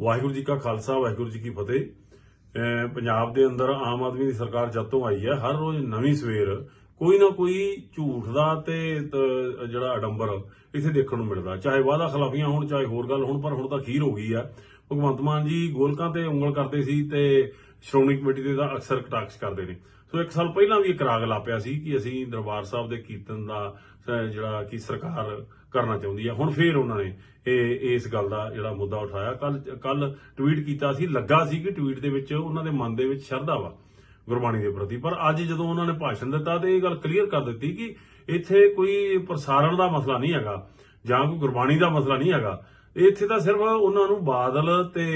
ਵਾਹਿਗੁਰੂ ਜੀ ਕਾ ਖਾਲਸਾ, ਵਾਹਿਗੁਰੂ ਜੀ ਕੀ ਫਤਿਹ। ਪੰਜਾਬ ਦੇ ਅੰਦਰ ਆਮ ਆਦਮੀ ਦੀ ਸਰਕਾਰ ਜਦ ਤੋਂ ਆਈ ਹੈ, ਹਰ ਰੋਜ਼ ਨਵੀਂ ਸਵੇਰ ਕੋਈ ਨਾ ਕੋਈ ਝੂਠ ਦਾ ਤੇ ਜਿਹੜਾ ਅਡੰਬਰ ਇੱਥੇ ਦੇਖਣ ਨੂੰ ਮਿਲਦਾ। ਚਾਹੇ ਵਾਅਦਾ ਖਿਲਾਫੀਆਂ ਹੋਣ, ਚਾਹੇ ਹੋਰ ਗੱਲ ਹੋਣ, ਪਰ ਹੁਣ ਤਾਂ ਖੀਰ ਹੋ ਗਈ ਆ। ਭਗਵੰਤ ਮਾਨ ਜੀ ਗੋਲਕਾਂ ਤੇ ਉਂਗਲ ਕਰਦੇ ਸੀ ਤੇ ਸ਼੍ਰੋਮਣੀ ਕਮੇਟੀ ਦੇ ਤਾਂ ਅਕਸਰ ਕਟਾਕਸ ਕਰਦੇ ਨੇ। ਸੋ ਇੱਕ ਸਾਲ ਪਹਿਲਾਂ ਵੀ ਇੱਕ ਰਾਗ ਲਾਪਿਆ ਸੀ ਕਿ ਅਸੀਂ ਦਰਬਾਰ ਸਾਹਿਬ ਦੇ ਕੀਰਤਨ ਦਾ ਜਿਹੜਾ ਕਿ ਸਰਕਾਰ ਕਰਨਾ ਚਾਹੁੰਦੀ ਹੈ ਹੁਣ ਫੇਰ ਉਹਨਾਂ ਨੇ ਇਹ, ਇਸ ਗੱਲ ਦਾ ਜਿਹੜਾ ਮੁੱਦਾ ਉਠਾਇਆ। ਕੱਲ ਕੱਲ ਟਵੀਟ ਕੀਤਾ ਸੀ, ਲੱਗਾ ਸੀ ਕਿ ਟਵੀਟ ਦੇ ਵਿੱਚ ਉਹਨਾਂ ਦੇ ਮਨ ਦੇ ਵਿੱਚ ਸ਼ਰਧਾ ਵਾ ਗੁਰਬਾਣੀ ਦੇ ਪ੍ਰਤੀ। ਪਰ ਅੱਜ ਜਦੋਂ ਉਹਨਾਂ ਨੇ ਭਾਸ਼ਣ ਦਿੱਤਾ ਤੇ ਇਹ ਗੱਲ ਕਲੀਅਰ ਕਰ ਦਿੱਤੀ ਕਿ ਇੱਥੇ ਕੋਈ ਪ੍ਰਸਾਰਣ ਦਾ ਮਸਲਾ ਨਹੀਂ ਹੈਗਾ ਜਾਂ ਕੋਈ ਗੁਰਬਾਣੀ ਦਾ ਮਸਲਾ ਨਹੀਂ ਹੈਗਾ। ਇੱਥੇ ਤਾਂ ਸਿਰਫ ਉਹਨਾਂ ਨੂੰ ਬਾਦਲ ਤੇ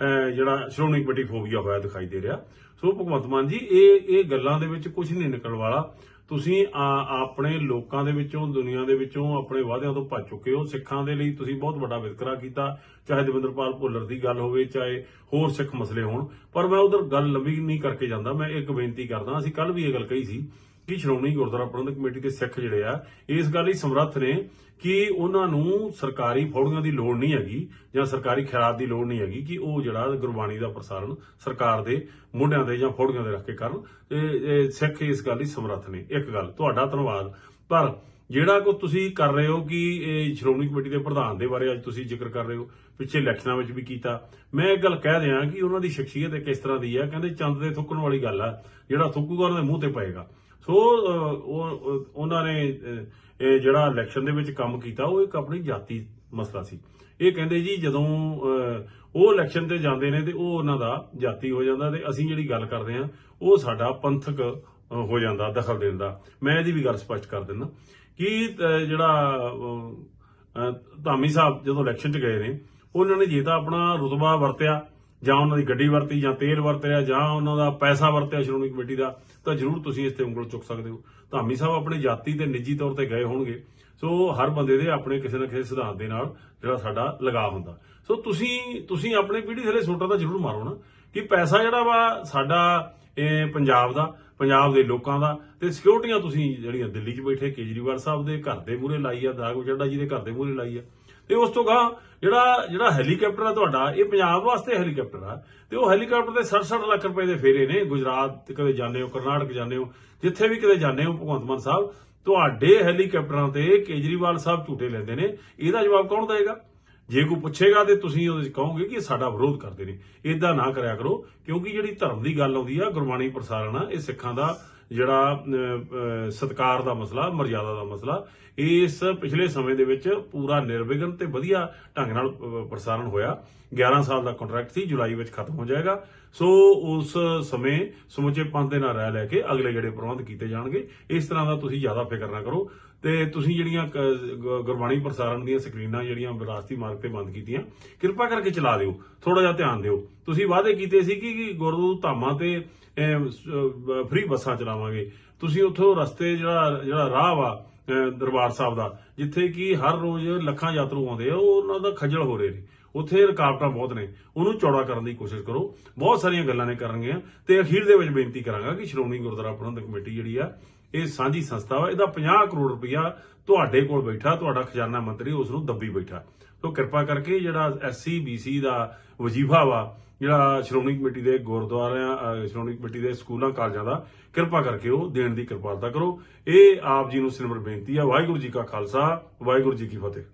ਜਿਹੜਾ ਸ਼੍ਰੋਮਣੀ ਕਮੇਟੀ ਫੋਬੀਆ ਹੋਇਆ ਦਿਖਾਈ ਦੇ ਰਿਹਾ। ਸੋ ਭਗਵੰਤ ਮਾਨ ਜੀ, ਇਹ ਇਹ ਗੱਲਾਂ ਦੇ ਵਿੱਚ ਕੁਝ ਨਹੀਂ ਨਿਕਲ ਵਾਲਾ। ਤੁਸੀਂ ਆਪਣੇ ਲੋਕਾਂ ਦੇ ਵਿੱਚੋਂ, ਦੁਨੀਆ ਦੇ ਵਿੱਚੋਂ ਆਪਣੇ ਵਾਅਦਿਆਂ ਤੋਂ ਭੱਜ ਚੁੱਕੇ ਹੋ। ਸਿੱਖਾਂ ਦੇ ਲਈ ਤੁਸੀਂ ਬਹੁਤ ਵੱਡਾ ਵਿਤਕਰਾ ਕੀਤਾ, ਚਾਹੇ ਦਵਿੰਦਰਪਾਲ ਭੁੱਲਰ ਦੀ ਗੱਲ ਹੋਵੇ, ਚਾਹੇ ਹੋਰ ਸਿੱਖ ਮਸਲੇ ਹੋਣ। ਪਰ ਮੈਂ ਉਧਰ ਗੱਲ ਲੰਬੀ ਨਹੀਂ ਕਰਕੇ ਜਾਂਦਾ, ਮੈਂ ਇੱਕ ਬੇਨਤੀ ਕਰਦਾ, ਅਸੀਂ ਕੱਲ ਵੀ ਇਹ ਗੱਲ ਕਹੀ ਸੀ ਕਿ ਸ਼੍ਰੋਮਣੀ ਗੁਰਦੁਆਰਾ ਪ੍ਰਬੰਧਕ ਕਮੇਟੀ ਦੇ ਸਿੱਖ ਜਿਹੜੇ ਆ, ਇਸ ਗੱਲ ਲਈ ਸਮਰੱਥ ਨੇ ਕਿ ਉਹਨਾਂ ਨੂੰ ਸਰਕਾਰੀ ਫੌੜੀਆਂ ਦੀ ਲੋੜ ਨਹੀਂ ਹੈਗੀ ਜਾਂ ਸਰਕਾਰੀ ਖੈਰਾਤ ਦੀ ਲੋੜ ਨਹੀਂ ਹੈਗੀ ਕਿ ਉਹ ਜਿਹੜਾ ਗੁਰਬਾਣੀ ਦਾ ਪ੍ਰਸਾਰਣ ਸਰਕਾਰ ਦੇ ਮੁੰਡਿਆਂ ਦੇ ਜਾਂ ਫੌੜੀਆਂ ਦੇ ਰੱਖ ਕੇ ਕਰਨ। ਸਿੱਖ ਇਸ ਗੱਲ ਲਈ ਸਮਰੱਥ ਨੇ। ਇੱਕ ਗੱਲ, ਤੁਹਾਡਾ ਧੰਨਵਾਦ। ਪਰ ਜਿਹੜਾ ਕੋ ਤੁਸੀਂ ਕਰ ਰਹੇ ਹੋ ਕਿ ਇਹ ਸ਼੍ਰੋਮਣੀ ਕਮੇਟੀ ਦੇ ਪ੍ਰਧਾਨ ਦੇ ਬਾਰੇ ਅੱਜ ਤੁਸੀਂ ਜ਼ਿਕਰ ਕਰ ਰਹੇ ਹੋ, ਪਿੱਛੇ ਇਲੈਕਸ਼ਨਾਂ ਵਿੱਚ ਵੀ ਕੀਤਾ। ਮੈਂ ਇਹ ਗੱਲ ਕਹਿ ਦਿਆਂ ਕਿ ਉਹਨਾਂ ਦੀ ਸ਼ਖਸੀਅਤ ਕਿਸ ਤਰ੍ਹਾਂ ਦੀ ਹੈ ਕਹਿੰਦੇ ਚੰਦ ਦੇ ਥੁੱਕਣ ਵਾਲੀ ਗੱਲ ਆ, ਜਿਹੜਾ ਥੁੱਕੂਗਾ ਉਹਨਾਂ ਦੇ ਮੂੰਹ ਤੇ ਪਏਗਾ। ਸੋ ਉਹਨਾਂ ਨੇ ਜਿਹੜਾ ਇਲੈਕਸ਼ਨ ਦੇ ਵਿੱਚ ਕੰਮ ਕੀਤਾ, ਉਹ ਇੱਕ ਆਪਣੀ ਜਾਤੀ ਮਸਲਾ ਸੀ। ਇਹ ਕਹਿੰਦੇ ਜੀ ਜਦੋਂ ਉਹ ਇਲੈਕਸ਼ਨ ਤੇ ਜਾਂਦੇ ਨੇ ਤੇ ਉਹ ਉਹਨਾਂ ਦਾ ਜਾਤੀ ਹੋ ਜਾਂਦਾ ਤੇ ਅਸੀਂ ਜਿਹੜੀ ਗੱਲ ਕਰਦੇ ਆ ਉਹ ਸਾਡਾ ਪੰਥਕ ਹੋ ਜਾਂਦਾ, ਦਖਲ ਦੇਣ ਦਾ ਮੈਂ ਇਹਦੀ ਵੀ ਗੱਲ ਸਪਸ਼ਟ ਕਰ ਦਿੰਦਾ ਕਿ ਜਿਹੜਾ ਧਾਮੀ ਸਾਹਿਬ ਜਦੋਂ ਇਲੈਕਸ਼ਨ 'ਚ ਗਏ ਨੇ, ਉਹਨਾਂ ਨੇ ਜੇ ਤਾਂ ਆਪਣਾ ਰੁਤਬਾ ਵਰਤਿਆ, ਜਾਂ ਉਹਨਾਂ ਦੀ ਗੱਡੀ ਵਰਤੀ, ਜਾਂ ਤੇਲ ਵਰਤਿਆ, ਜਾਂ ਉਹਨਾਂ ਦਾ ਪੈਸਾ ਵਰਤਿਆ ਸ਼੍ਰੋਮਣੀ ਕਮੇਟੀ ਦਾ, ਤਾਂ ਜ਼ਰੂਰ ਤੁਸੀਂ ਇਸ ਤੇ ਉਂਗਲ ਚੁੱਕ ਸਕਦੇ ਹੋ। ਧਾਮੀ ਸਾਹਿਬ ਆਪਣੇ ਜਾਤੀ ਤੇ ਨਿੱਜੀ ਤੌਰ ਤੇ ਗਏ ਹੋਣਗੇ, ਸੋ ਹਰ ਬੰਦੇ ਦੇ ਆਪਣੇ ਕਿਸੇ ਨਾ ਕਿਸੇ ਸਿਧਾਂਤ ਦੇ ਨਾਲ ਜਿਹੜਾ ਸਾਡਾ ਲਗਾਅ ਹੁੰਦਾ। ਸੋ ਤੁਸੀਂ ਤੁਸੀਂ ਆਪਣੇ ਪੀੜ੍ਹੀ ਥੱਲੇ ਸੋਟਾ ਤਾਂ ਜ਼ਰੂਰ ਮਾਰੋ ਨਾ, ਕਿ ਪੈਸਾ ਜਿਹੜਾ ਵਾ ਸਾਡਾ ਇਹ ਪੰਜਾਬ ਦਾ, ਪੰਜਾਬ ਦੇ ਲੋਕਾਂ ਦਾ, ਤੇ ਸਿਕਿਉਰਟੀਆਂ ਤੁਸੀਂ ਜਿਹੜੀਆਂ ਦਿੱਲੀ 'ਚ ਬੈਠੇ, ਕੇਜਰੀਵਾਲ ਸਾਹਿਬ ਦੇ ਘਰ ਦੇ ਮੂਹਰੇ ਲਾਈ ਆ ਦਾਗ ਚੱਡਾ ਜੀ ਦੇ ਘਰ ਦੇ ਮੂਹਰੇ ਲਾਈ ਆ। ਤੇ ਉਸ ਤੋਂ ਗਾਂ ਜਿਹੜਾ ਜਿਹੜਾ ਹੈਲੀਕਾਪਟਰ ਆ ਤੁਹਾਡਾ, ਇਹ ਪੰਜਾਬ ਵਾਸਤੇ ਹੈਲੀਕਾਪਟਰ ਆ। ਤੇ ਉਹ ਹੈਲੀਕਾਪਟਰ ਦੇ 60 ਲੱਖ ਰੁਪਏ ਦੇ ਫੇਰੇ ਨੇ, ਗੁਜਰਾਤ ਤੇ ਕਦੇ ਜਾਂਦੇ ਹੋ, ਕਰਨਾਟਕ ਜਾਂਦੇ ਹੋ, ਜਿੱਥੇ ਵੀ ਕਿਤੇ ਜਾਂਦੇ ਹੋ, ਭਗਵੰਤ ਮਾਨ ਸਾਹਿਬ, ਤੁਹਾਡੇ ਹੈਲੀਕਾਪਟਰਾਂ ਤੇ ਕੇਜਰੀਵਾਲ ਸਾਹਿਬ ਝੂਟੇ ਲੈਂਦੇ ਨੇ। ਇਹਦਾ ਜਵਾਬ ਕੌਣ ਦੇਵੇਗਾ? ਜੇ ਕੋਈ ਪੁੱਛੇਗਾ ਤੇ ਤੁਸੀਂ ਉਹਦੇ ਚ ਕਹੋਗੇ ਕਿ ਇਹ ਸਾਡਾ ਵਿਰੋਧ ਕਰਦੇ ਨੇ। ਇਦਾਂ ਨਾ ਕਰਿਆ ਕਰੋ ਕਿਉਂਕਿ ਜਿਹੜੀ ਧਰਮ ਦੀ ਗੱਲ ਆਉਂਦੀ ਆ ਗੁਰਬਾਣੀ ਪ੍ਰਸਾਰਣ ਆ ਇਹ ਸਿੱਖਾਂ ਦਾ ਜਿਹੜਾ ਅਹ, ਸਤਕਾਰ ਦਾ ਮਸਲਾ ਮਰਜ਼ਾਦਾ ਦਾ ਮਸਲਾ ਇਸ ਪਿਛਲੇ ਸਮੇਂ ਦੇ ਵਿੱਚ ਪੂਰਾ ਨਿਰਵਿਘਨ ਤੇ ਵਧੀਆ ਢੰਗ ਨਾਲ ਪ੍ਰਸਾਰਣ ਹੋਇਆ। 11 ਸਾਲ ਦਾ ਕੰਟਰੈਕਟ ਸੀ ਜੁਲਾਈ ਵਿੱਚ ਖਤਮ ਹੋ ਜਾਏਗਾ। ਸੋ ਉਸ ਸਮੇਂ ਸਮੁੱਚੇ ਪੰਥ ਦੇ ਨਾਲ ਰਹਿ ਲੈ ਕੇ ਅਗਲੇ ਜਿਹੜੇ ਪ੍ਰਬੰਧ ਕੀਤੇ ਜਾਣਗੇ ਇਸ ਤਰ੍ਹਾਂ ਦਾ ਤੁਸੀਂ ਜ਼ਿਆਦਾ ਫਿਕਰ ਨਾ ਕਰੋ। ਤੇ ਤੁਸੀਂ ਜਿਹੜੀਆਂ ਕ- ਗੁਰਬਾਣੀ ਪ੍ਰਸਾਰਣ ਦੀਆਂ ਸਕਰੀਨਾਂ ਜਿਹੜੀਆਂ ਵਿਰਾਸਤੀ ਮਾਰਗ ਤੇ ਬੰਦ ਕੀਤੀਆਂ, ਕਿਰਪਾ ਕਰਕੇ ਚਲਾ ਦਿਓ ਥੋੜਾ ਜਿਹਾ ਧਿਆਨ ਦਿਓ। ਤੁਸੀਂ ਵਾਅਦੇ ਕੀਤੇ ਸੀ ਕਿ ਕਿ ਗੁਰੂ ਧਾਮਾਂ ਤੇ ਫ੍ਰੀ ਬੱਸਾਂ ਚਲਾਵਾਂਗੇ। ਤੁਸੀਂ ਉੱਥੋਂ ਰਸਤੇ ਜਿਹੜਾ ਜਿਹੜਾ ਰਾਹ ਵਾ ਦਰਬਾਰ ਸਾਹਿਬ ਦਾ, ਜਿੱਥੇ ਕਿ ਹਰ ਰੋਜ਼ ਲੱਖਾਂ ਯਾਤਰੂ ਆਉਂਦੇ ਆ, ਉਹ ਉਹਨਾਂ ਦਾ ਖੱਜਲ ਹੋ ਰਹੇ ਨੇ। ਉੱਥੇ ਰੁਕਾਵਟਾਂ ਬਹੁਤ ਨੇ, ਉਹਨੂੰ ਚੌੜਾ ਕਰਨ ਦੀ ਕੋਸ਼ਿਸ਼ ਕਰੋ। ਬਹੁਤ ਸਾਰੀਆਂ ਗੱਲਾਂ ਨੇ ਕਰਨਗੀਆਂ ਤੇ ਅਖੀਰ ਦੇ ਵਿੱਚ ਬੇਨਤੀ ਕਰਾਂਗਾ ਕਿ ਸ਼੍ਰੋਮਣੀ ਗੁਰਦੁਆਰਾ ਪ੍ਰਬੰਧਕ ਕਮੇਟੀ ਜਿਹੜੀ ਆ, ਇਹ ਸਾਂਝੀ ਸੰਸਥਾ ਵਾ, ਇਹਦਾ 50 ਕਰੋੜ ਰੁਪਇਆ ਤੁਹਾਡੇ ਕੋਲ ਬੈਠਾ, ਤੁਹਾਡਾ ਖਜ਼ਾਨਾ ਮੰਤਰੀ ਉਸ ਨੂੰ ਦੱਬੀ ਬੈਠਾ। ਸੋ ਕਿਰਪਾ ਕਰਕੇ ਜਿਹੜਾ ਐਸਸੀ, ਬੀਸੀ ਦਾ ਵਜੀਫਾ ਵਾ, ਜਿਹੜਾ ਸ਼੍ਰੋਮਣੀ ਕਮੇਟੀ ਦੇ ਗੁਰਦੁਆਰਿਆਂ ਸ਼੍ਰੋਮਣੀ ਕਮੇਟੀ ਦੇ ਸਕੂਲਾਂ, ਕਾਲਜਾਂ ਦਾ, ਕਿਰਪਾ ਕਰਕੇ ਉਹ ਦੇਣ ਦੀ ਕਿਰਪਾਲਤਾ ਕਰੋ। ਇਹ ਆਪ ਜੀ ਨੂੰ ਸਿਮਰ ਬੇਨਤੀ ਆ, ਵਾਹਿਗੁਰੂ ਜੀ ਕਾ ਖਾਲਸਾ, ਵਾਹਿਗੁਰੂ ਜੀ ਕੀ ਫਤਿਹ।